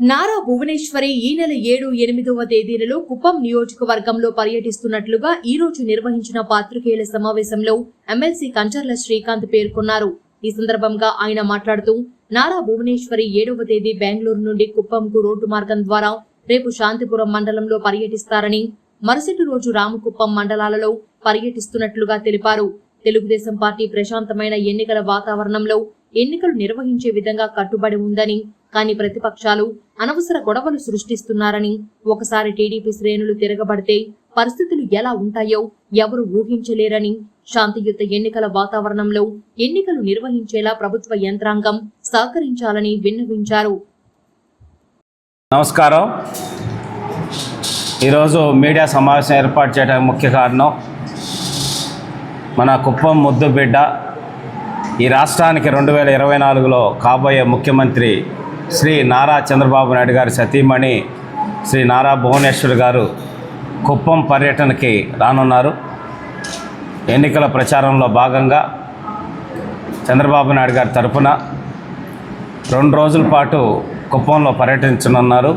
నారా భువనేశ్వరి ఈ నెల ఏడు ఎనిమిదవ తేదీలలో కుప్పం నియోజకవర్గంలో పర్యటిస్తున్నట్లుగా ఈ రోజు నిర్వహించిన పాత్రికేయుల సమావేశంలో ఎమ్మెల్సీ కంచర్ల శ్రీకాంత్ పేర్కొన్నారు. ఈ సందర్భంగా ఆయన మాట్లాడుతూ నారా భువనేశ్వరి ఏడవ తేదీ బెంగళూరు నుండి కుప్పంకు రోడ్డు మార్గం ద్వారా రేపు శాంతిపురం మండలంలో పర్యటిస్తారని మరుసటి రోజు రామకుప్పం మండలాలలో పర్యటిస్తున్నట్లుగా తెలిపారు. తెలుగుదేశం పార్టీ ప్రశాంతమైన ఎన్నికల వాతావరణంలో ఎన్నికలు నిర్వహించే విధంగా కట్టుబడి ఉందని కానీ ప్రతిపక్షాలు అనవసర గొడవలు సృష్టిస్తున్నారని ఒకసారి టీడీపీ శ్రేణులు తిరగబడితే పరిస్థితులు ఎలా ఉంటాయో ఎవరు ఊహించలేరని శాంతియుత ఎన్నికల వాతావరణంలో ఎన్నికలు నిర్వహించేలా ప్రభుత్వ యంత్రాంగం సహకరించాలని విన్నవించారు. నమస్కారం. ఈరోజు మీడియా సమావేశం ఏర్పాటు చేయడానికి ముఖ్య కారణం మన కుప్పం ముద్దుబిడ్డ ఈ రాష్ట్రానికి రెండు వేల ఇరవై నాలుగులో కాబోయే ముఖ్యమంత్రి శ్రీ నారా చంద్రబాబు నాయుడు గారి సతీమణి శ్రీ నారా భువనేశ్వర్ గారు కుప్పం పర్యటనకి రానున్నారు. ఎన్నికల ప్రచారంలో భాగంగా చంద్రబాబు నాయుడు గారి తరఫున రెండు రోజుల పాటు కుప్పంలో పర్యటించనున్నారు.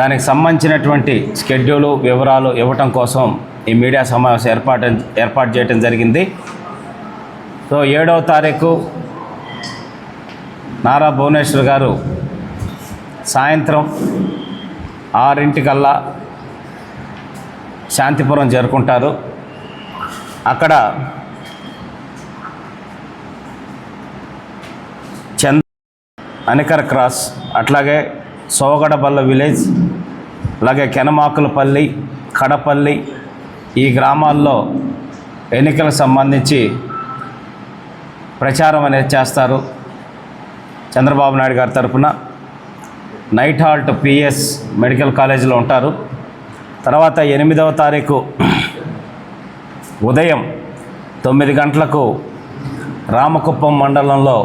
దానికి సంబంధించినటువంటి షెడ్యూలు వివరాలు ఇవ్వటం కోసం ఈ మీడియా సమావేశం ఏర్పాటు ఏర్పాటు చేయడం జరిగింది. సో ఏడవ తారీఖు నారా భువనేశ్వర్ గారు సాయంత్రం ఆరింటికల్లా శాంతిపురం చేరుకుంటారు. అక్కడ చంద అనికర క్రాస్ అట్లాగే సోగడబల్ల విలేజ్ అలాగే కెనమాకులపల్లి కడపల్లి ఈ గ్రామాల్లో ఎన్నికలకు సంబంధించి ప్రచారం అనేది చేస్తారు. చంద్రబాబు నాయుడు గారి తరఫున నైట్ హాల్ట్ పిఎస్ మెడికల్ కాలేజీలో ఉంటారు. తర్వాత ఎనిమిదవ తారీఖు ఉదయం తొమ్మిది గంటలకు రామకుప్పం మండలంలో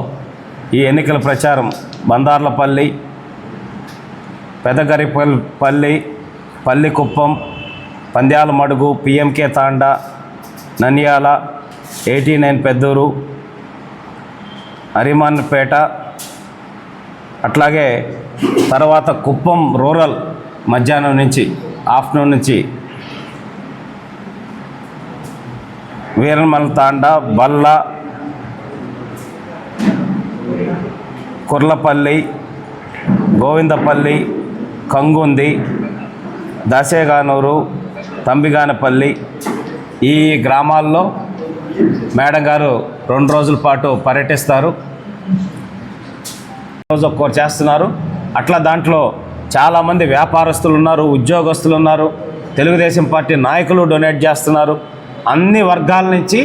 ఈ ఎన్నికల ప్రచారం Bandarlapalli Pedagaripalli Pallikuppam Pandyala Madugu PMK Thanda Nandyala eighty nine Peddur Arimanpeta అట్లాగే తర్వాత కుప్పం రూరల్ మధ్యాహ్నం నుంచి ఆఫ్టర్నూన్ నుంచి వీరమల తాండా బల్ల కుర్లపల్లి గోవిందపల్లి కంగుంది దాసేగానూరు తంబిగానపల్లి ఈ గ్రామాల్లో మేడం గారు రెండు రోజుల పాటు పర్యటిస్తారు. రోజు కోర్ చేస్తున్నారు. అట్లా దాంట్లో చాలామంది వ్యాపారస్తులు ఉన్నారు ఉద్యోగస్తులు ఉన్నారు తెలుగుదేశం పార్టీ నాయకులు డొనేట్ చేస్తున్నారు. అన్ని వర్గాల నుంచి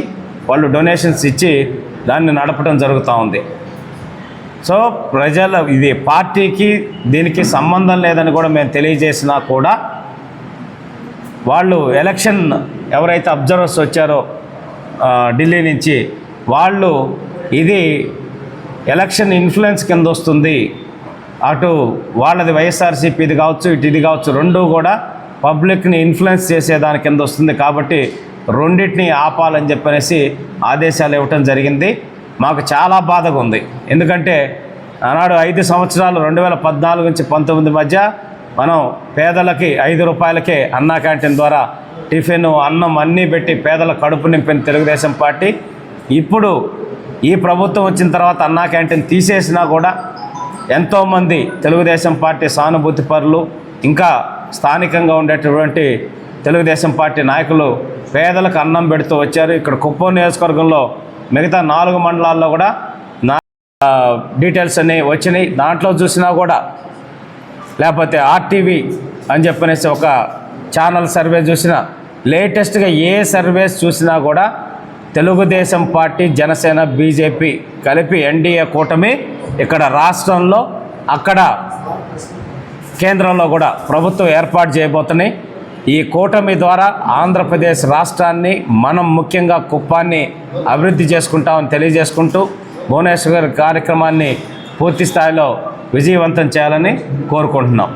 వాళ్ళు డొనేషన్స్ ఇచ్చి దాన్ని నడపడం జరుగుతూ ఉంది. సో ప్రజల ఇది పార్టీకి దీనికి సంబంధం లేదని కూడా మేము తెలియజేసినా కూడా వాళ్ళు ఎలక్షన్ ఎవరైతే అబ్జర్వర్స్ వచ్చారో ఢిల్లీ నుంచి వాళ్ళు ఇది ఎలక్షన్ ఇన్ఫ్లుయెన్స్ కింద వస్తుంది. అటు వాళ్ళది వైఎస్ఆర్సీపీ ఇది కావచ్చు ఇటు ఇది కావచ్చు రెండు కూడా పబ్లిక్ని ఇన్ఫ్లుయెన్స్ చేసేదాని కింద వస్తుంది. కాబట్టి రెండింటిని ఆపాలని చెప్పనేసి ఆదేశాలు ఇవ్వటం జరిగింది. మాకు చాలా బాధగా ఉంది. ఎందుకంటే ఆనాడు ఐదు సంవత్సరాలు రెండు వేల పద్నాలుగు నుంచి పంతొమ్మిది మధ్య మనం పేదలకి ఐదు రూపాయలకే అన్నా క్యాంటీన్ ద్వారా టిఫిన్ అన్నం అన్నీ పెట్టి పేదల కడుపు నింపిన తెలుగుదేశం పార్టీ. ఇప్పుడు ఈ ప్రభుత్వం వచ్చిన తర్వాత అన్నా క్యాంటీన్ తీసేసినా కూడా ఎంతోమంది తెలుగుదేశం పార్టీ సానుభూతి పరులు ఇంకా స్థానికంగా ఉండేటటువంటి తెలుగుదేశం పార్టీ నాయకులు పేదలకు అన్నం పెడుతూ వచ్చారు. ఇక్కడ కుప్పం నియోజకవర్గంలో మిగతా నాలుగు మండలాల్లో కూడా నా డీటెయిల్స్ అన్నీ వచ్చినాయి. దాంట్లో చూసినా కూడా లేకపోతే ఆర్టీవీ అని చెప్పనేసి ఒక ఛానల్ సర్వే చూసినా లేటెస్ట్గా ఏ సర్వేస్ చూసినా కూడా తెలుగుదేశం పార్టీ జనసేన బీజేపీ కలిపి ఎన్డీఏ కూటమి ఇక్కడ రాష్ట్రంలో అక్కడ కేంద్రంలో కూడా ప్రభుత్వం ఏర్పాటు చేయబోతున్నాయి. ఈ కూటమి ద్వారా ఆంధ్రప్రదేశ్ రాష్ట్రాన్ని మనం ముఖ్యంగా కుప్పాన్ని అభివృద్ధి చేసుకుంటామని తెలియజేసుకుంటూ భువనేశ్వర్ గారి కార్యక్రమాన్ని పూర్తి స్థాయిలో విజయవంతం చేయాలని కోరుకుంటున్నాం.